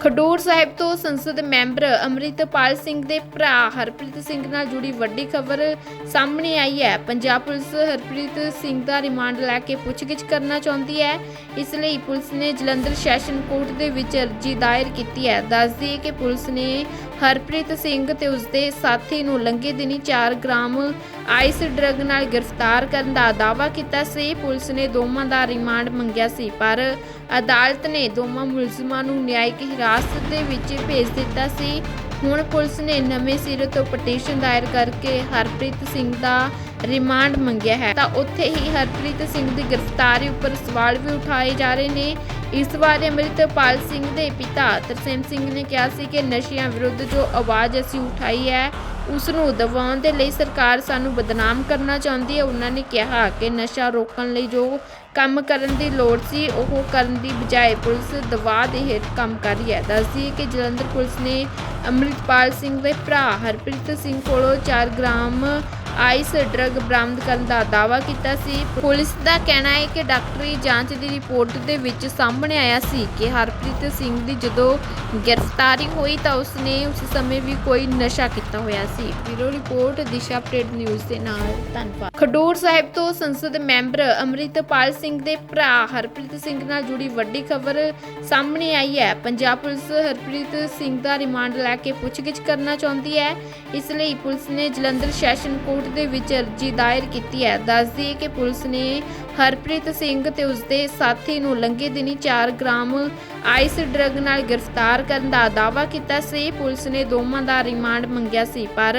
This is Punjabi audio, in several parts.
ਖਡੂਰ ਸਾਹਿਬ ਤੋਂ ਸੰਸਦ ਮੈਂਬਰ ਅੰਮ੍ਰਿਤਪਾਲ ਸਿੰਘ ਦੇ ਭਰਾ ਹਰਪ੍ਰੀਤ ਸਿੰਘ ਨਾਲ ਜੁੜੀ ਵੱਡੀ ਖਬਰ ਸਾਹਮਣੇ ਆਈ ਹੈ। ਪੰਜਾਬ ਪੁਲਿਸ ਹਰਪ੍ਰੀਤ ਸਿੰਘ ਦਾ ਰਿਮਾਂਡ ਲੈ ਕੇ ਪੁੱਛਗਿੱਛ ਕਰਨਾ ਚਾਹੁੰਦੀ ਹੈ। ਇਸ ਲਈ ਪੁਲਿਸ ਨੇ ਜਲੰਧਰ ਸੈਸ਼ਨ ਕੋਰਟ ਦੇ ਵਿੱਚ ਅਰਜ਼ੀ ਦਾਇਰ ਕੀਤੀ ਹੈ। ਦੱਸਦੀ ਦਈਏ ਕਿ ਪੁਲਿਸ ਨੇ ਹਰਪ੍ਰੀਤ ਸਿੰਘ ਤੇ ਉਸਦੇ ਸਾਥੀ ਨੂੰ ਲੰਘੇ ਦਿਨੀ 4 ਗ੍ਰਾਮ ਆਈਸ ਡਰੱਗ ਨਾਲ ਗ੍ਰਿਫਤਾਰ ਕਰਨ ਦਾ ਦਾਅਵਾ ਕੀਤਾ ਸੀ। ਪੁਲਿਸ ਨੇ ਦੋਵਾਂ ਦਾ ਰਿਮਾਂਡ ਮੰਗਿਆ ਸੀ, ਪਰ ਅਦਾਲਤ ਨੇ ਦੋਵਾਂ ਮੁਲਜ਼ਮਾਂ ਨੂੰ ਨਿਆਇਕ ਹਿਰਾਸਤ ਦੇ ਵਿੱਚ ਭੇਜ ਦਿੱਤਾ ਸੀ। ਹੁਣ ਪੁਲਿਸ ਨੇ ਨਵੇਂ ਸਿਰੇ ਤੋਂ ਪਟੀਸ਼ਨ ਦਾਇਰ ਕਰਕੇ ਹਰਪ੍ਰੀਤ ਸਿੰਘ ਦਾ ਰਿਮਾਂਡ ਮੰਗਿਆ ਹੈ। ਤਾਂ ਉੱਥੇ ਹੀ ਹਰਪ੍ਰੀਤ ਸਿੰਘ ਦੀ ਗ੍ਰਿਫਤਾਰੀ ਉੱਪਰ ਸਵਾਲ ਵੀ ਉਠਾਏ ਜਾ ਰਹੇ ਨੇ। ਇਸ ਬਾਰੇ ਅੰਮ੍ਰਿਤਪਾਲ ਸਿੰਘ ਦੇ ਪਿਤਾ ਤਰਸੇਮ ਸਿੰਘ ਨੇ ਕਿਹਾ ਸੀ ਕਿ ਨਸ਼ਿਆਂ ਵਿਰੁੱਧ ਜੋ ਆਵਾਜ਼ ਅਸੀਂ ਉਠਾਈ ਹੈ ਉਸ ਨੂੰ ਦਬਾਉਣ ਦੇ ਲਈ ਸਰਕਾਰ ਸਾਨੂੰ ਬਦਨਾਮ ਕਰਨਾ ਚਾਹੁੰਦੀ ਹੈ। ਉਹਨਾਂ ਨੇ ਕਿਹਾ ਕਿ ਨਸ਼ਾ ਰੋਕਣ ਲਈ ਜੋ ਕੰਮ ਕਰਨ ਦੀ ਲੋੜ ਸੀ, ਉਹ ਕਰਨ ਦੀ ਬਜਾਏ ਪੁਲਿਸ ਦਬਾਅ ਦੇ ਹੇਠ ਕੰਮ ਕਰ ਰਹੀ ਹੈ। ਦੱਸਦੀ ਹੈ ਕਿ ਜਲੰਧਰ ਪੁਲਿਸ ਨੇ ਅੰਮ੍ਰਿਤਪਾਲ ਸਿੰਘ ਦੇ ਭਰਾ ਹਰਪ੍ਰੀਤ ਸਿੰਘ ਕੋਲੋਂ 4 ਗ੍ਰਾਮ ਆਈਸ ਡਰੱਗ ਬਰਾਮਦ ਕਰਨ ਦਾ ਦਾਅਵਾ ਕੀਤਾ ਸੀ। ਪੁਲਿਸ ਦਾ ਕਹਿਣਾ ਹੈ ਕਿ ਡਾਕਟਰੀ ਜਾਂਚ ਦੀ ਰਿਪੋਰਟ ਦੇ ਵਿੱਚ ਸਾਹਮਣੇ ਆਇਆ ਸੀ ਕਿ ਹਰਪ੍ਰੀਤ ਸਿੰਘ ਦੀ ਜਦੋਂ ਗ੍ਰਿਫਤਾਰੀ ਹੋਈ ਤਾਂ ਉਸਨੇ ਉਸ ਸਮੇਂ ਵੀ ਕੋਈ ਨਸ਼ਾ ਕੀਤਾ ਹੋਇਆ ਸੀ। Bureau report, Disha update news ਦੇ ਨਾਲ, ਧੰਨਵਾਦ। ਖਡੂਰ ਸਾਹਿਬ ਤੋਂ ਸੰਸਦ ਮੈਂਬਰ ਅੰਮ੍ਰਿਤਪਾਲ ਸਿੰਘ ਦੇ ਭਰਾ ਹਰਪ੍ਰੀਤ ਸਿੰਘ ਨਾਲ ਜੁੜੀ ਵੱਡੀ ਖਬਰ ਸਾਹਮਣੇ ਆਈ ਹੈ। ਪੰਜਾਬ ਪੁਲਿਸ ਹਰਪ੍ਰੀਤ ਸਿੰਘ ਦਾ ਰਿਮਾਂਡ ਲੈ ਕੇ ਪੁੱਛਗਿੱਛ ਕਰਨਾ ਚਾਹੁੰਦੀ ਹੈ। ਇਸ ਲਈ ਪੁਲਿਸ ਨੇ ਜਲੰਧਰ ਸੈਸ਼ਨ ਕੋਰਟ ਦੇ ਵਿੱਚ ਅਰਜ਼ੀ ਦਾਇਰ ਕੀਤੀ ਹੈ। ਦੱਸਦੀ ਹੈ ਕਿ ਪੁਲਿਸ ਨੇ ਹਰਪ੍ਰੀਤ ਸਿੰਘ ਤੇ ਉਸਦੇ ਸਾਥੀ ਨੂੰ ਲੰਘੇ ਦਿਨੀ 4 ਗ੍ਰਾਮ ਆਈਸ ਡਰੱਗ ਨਾਲ ਗ੍ਰਿਫਤਾਰ ਕਰਨ ਦਾ ਦਾਅਵਾ ਕੀਤਾ ਸੀ। ਪੁਲਿਸ ਨੇ ਦੋਵਾਂ ਦਾ ਰਿਮਾਂਡ ਮੰਗਿਆ ਸੀ, ਪਰ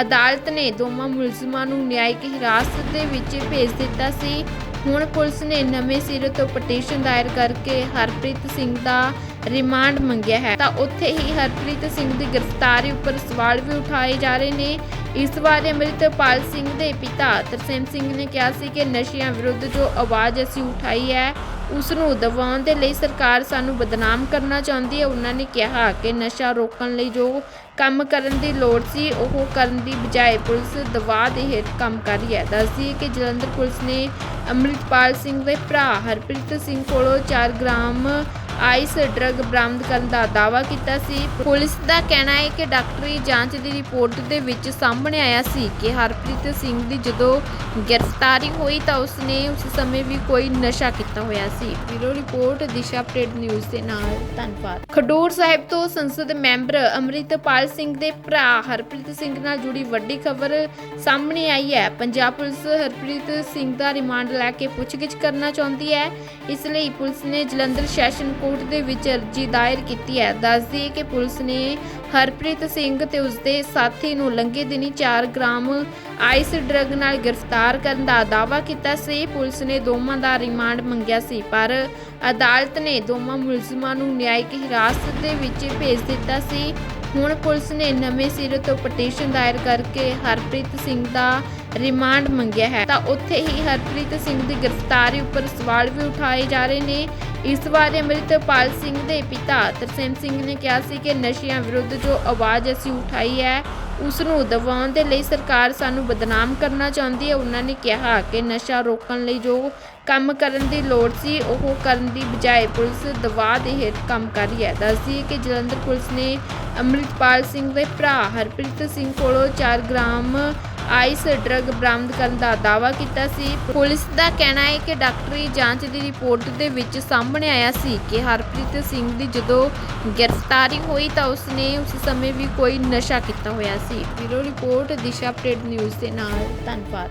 ਅਦਾਲਤ ਨੇ ਦੋਵਾਂ ਮੁਲਜ਼ਮਾਂ ਨੂੰ ਨਿਆਇਕ ਹਿਰਾਸਤ ਦੇ ਵਿੱਚ ਭੇਜ ਦਿੱਤਾ ਸੀ। ਹੁਣ ਪੁਲਿਸ ਨੇ ਨਵੇਂ ਸਿਰੇ ਤੋਂ ਪਟੀਸ਼ਨ ਦਾਇਰ ਕਰਕੇ ਹਰਪ੍ਰੀਤ ਸਿੰਘ ਦਾ ਰਿਮਾਂਡ ਮੰਗਿਆ ਹੈ। ਤਾਂ ਉੱਥੇ ਹੀ ਹਰਪ੍ਰੀਤ ਸਿੰਘ ਦੀ ਗ੍ਰਿਫਤਾਰੀ ਉੱਪਰ ਸਵਾਲ ਵੀ ਉਠਾਏ ਜਾ ਰਹੇ ਨੇ। ਇਸ ਬਾਰੇ ਅੰਮ੍ਰਿਤਪਾਲ ਸਿੰਘ ਦੇ ਪਿਤਾ ਤਰਸੇਮ ਸਿੰਘ ਨੇ ਕਿਹਾ ਸੀ ਕਿ ਨਸ਼ਿਆਂ ਵਿਰੁੱਧ ਜੋ ਆਵਾਜ਼ ਅਸੀਂ ਉਠਾਈ ਹੈ ਉਸ ਨੂੰ ਦਬਾਉਣ ਦੇ ਲਈ ਸਰਕਾਰ ਸਾਨੂੰ ਬਦਨਾਮ ਕਰਨਾ ਚਾਹੁੰਦੀ ਹੈ। ਉਹਨਾਂ ਨੇ ਕਿਹਾ ਕਿ ਨਸ਼ਾ ਰੋਕਣ ਲਈ ਜੋ ਕੰਮ ਕਰਨ ਦੀ ਲੋੜ ਸੀ, ਉਹ ਕਰਨ ਦੀ ਬਜਾਏ ਪੁਲਿਸ ਦਬਾਅ ਦੇ ਹੇਠ ਕੰਮ ਕਰ ਰਹੀ ਹੈ। ਦੱਸਦੀ ਹੈ ਕਿ ਜਲੰਧਰ ਪੁਲਿਸ ਨੇ ਅੰਮ੍ਰਿਤਪਾਲ ਸਿੰਘ ਦੇ ਭਰਾ ਹਰਪ੍ਰੀਤ ਸਿੰਘ ਕੋਲੋਂ 4 ਗ੍ਰਾਮ ਆਈਸ ਡਰੱਗ ਬਰਾਮਦ ਕਰਨ ਦਾ ਦਾਅਵਾ ਕੀਤਾ ਸੀ। ਪੁਲਿਸ ਦਾ ਕਹਿਣਾ ਹੈ ਕਿ ਡਾਕਟਰੀ ਜਾਂਚ ਦੀ ਰਿਪੋਰਟ ਦੇ ਵਿੱਚ ਸਾਹਮਣੇ ਆਇਆ ਸੀ ਕਿ ਹਰਪ੍ਰੀਤ ਸਿੰਘ ਦੀ ਜਦੋਂ ਗ੍ਰਿਫਤਾਰੀ ਹੋਈ ਤਾਂ ਉਸਨੇ ਉਸ ਸਮੇਂ ਵੀ ਕੋਈ ਨਸ਼ਾ ਕੀਤਾ ਹੋਇਆ ਸੀ। Bureau report, Disha update news ਦੇ ਨਾਲ, ਧੰਨਵਾਦ। ਖਡੂਰ ਸਾਹਿਬ ਤੋਂ ਸੰਸਦ ਮੈਂਬਰ ਅੰਮ੍ਰਿਤਪਾਲ ਸਿੰਘ ਦੇ ਭਰਾ। ਹਰਪ੍ਰੀਤ ਸਿੰਘ ਨਾਲ ਜੁੜੀ ਵੱਡੀ ਖਬਰ ਸਾਹਮਣੇ ਆਈ ਹੈ। ਪੰਜਾਬ ਪੁਲਿਸ ਹਰਪ੍ਰੀਤ ਸਿੰਘ ਦਾ ਰਿਮਾਂਡ ਲੈ ਕੇ ਪੁੱਛਗਿੱਛ ਕਰਨਾ ਚਾਹੁੰਦੀ ਹੈ। ਇਸ ਲਈ ਪੁਲਿਸ ਨੇ ਜਲੰਧਰ ਸੈਸ਼ਨ ਕੋਰਟ ਦੇ ਵਿੱਚ ਅਰਜ਼ੀ ਦਾਇਰ ਕੀਤੀ ਹੈ। ਦੱਸਦੀ ਹੈ ਕਿ ਪੁਲਿਸ ਨੇ ਹਰਪ੍ਰੀਤ ਸਿੰਘ ਤੇ ਉਸਦੇ ਸਾਥੀ ਨੂੰ ਲੰਘੇ ਦਿਨੀ 4 ਗ੍ਰਾਮ ਆਈਸ ਡਰੱਗ ਨਾਲ ਗ੍ਰਿਫਤਾਰ ਕਰਨ ਦਾ ਦਾਅਵਾ ਕੀਤਾ ਸੀ। ਪੁਲਿਸ ਨੇ ਦੋਵਾਂ ਦਾ ਰਿਮਾਂਡ ਮੰਗਿਆ ਸੀ, ਪਰ ਅਦਾਲਤ ਨੇ ਦੋਵਾਂ ਮੁਲਜ਼ਮਾਂ ਨੂੰ ਨਿਆਇਕ ਹਿਰਾਸਤ ਦੇ ਵਿੱਚ ਭੇਜ ਦਿੱਤਾ ਸੀ। ਹੁਣ ਪੁਲਿਸ ਨੇ ਨਵੇਂ ਸਿਰੇ ਤੋਂ ਪਟੀਸ਼ਨ ਦਾਇਰ ਕਰਕੇ ਹਰਪ੍ਰੀਤ ਸਿੰਘ ਦਾ ਰਿਮਾਂਡ ਮੰਗਿਆ ਹੈ। ਤਾਂ ਉੱਥੇ ਹੀ ਹਰਪ੍ਰੀਤ ਸਿੰਘ ਦੀ ਗ੍ਰਿਫਤਾਰੀ ਉੱਪਰ ਸਵਾਲ ਵੀ ਉਠਾਏ ਜਾ ਰਹੇ ਨੇ। ਇਸ ਬਾਰੇ ਅੰਮ੍ਰਿਤਪਾਲ ਸਿੰਘ ਦੇ ਪਿਤਾ ਤਰਸੇਮ ਸਿੰਘ ਨੇ ਕਿਹਾ ਸੀ ਕਿ ਨਸ਼ਿਆਂ ਵਿਰੁੱਧ ਜੋ ਆਵਾਜ਼ ਅਸੀਂ ਉਠਾਈ ਹੈ ਉਸ ਨੂੰ ਦਬਾਉਣ ਦੇ ਲਈ ਸਰਕਾਰ ਸਾਨੂੰ ਬਦਨਾਮ ਕਰਨਾ ਚਾਹੁੰਦੀ ਹੈ। ਉਹਨਾਂ ਨੇ ਕਿਹਾ ਕਿ ਨਸ਼ਾ ਰੋਕਣ ਲਈ ਜੋ ਕੰਮ ਕਰਨ ਦੀ ਲੋੜ ਸੀ, ਉਹ ਕਰਨ ਦੀ ਬਜਾਏ ਪੁਲਿਸ ਦਬਾਅ ਦੇ ਹੇਠ ਕੰਮ ਕਰ ਰਹੀ ਹੈ। ਦੱਸਦੀ ਹੈ ਕਿ ਜਲੰਧਰ ਪੁਲਿਸ ਨੇ ਅੰਮ੍ਰਿਤਪਾਲ ਸਿੰਘ ਦੇ ਭਰਾ ਹਰਪ੍ਰੀਤ ਸਿੰਘ ਕੋਲੋਂ 4 ਗ੍ਰਾਮ ਆਈਸ ਡਰੱਗ ਬਰਾਮਦ ਕਰਨ ਦਾ ਦਾਅਵਾ ਕੀਤਾ ਸੀ। ਪੁਲਿਸ ਦਾ ਕਹਿਣਾ ਹੈ ਕਿ ਡਾਕਟਰੀ ਜਾਂਚ ਦੀ ਰਿਪੋਰਟ ਦੇ ਵਿੱਚ ਸਾਹਮਣੇ ਆਇਆ ਸੀ ਕਿ ਹਰਪ੍ਰੀਤ ਸਿੰਘ ਦੀ ਜਦੋਂ ਗ੍ਰਿਫਤਾਰੀ ਹੋਈ ਤਾਂ ਉਸਨੇ ਉਸ ਸਮੇਂ ਵੀ ਕੋਈ ਨਸ਼ਾ ਕੀਤਾ ਹੋਇਆ ਸੀ। Bureau report, Disha update news ਦੇ ਨਾਲ, ਧੰਨਵਾਦ।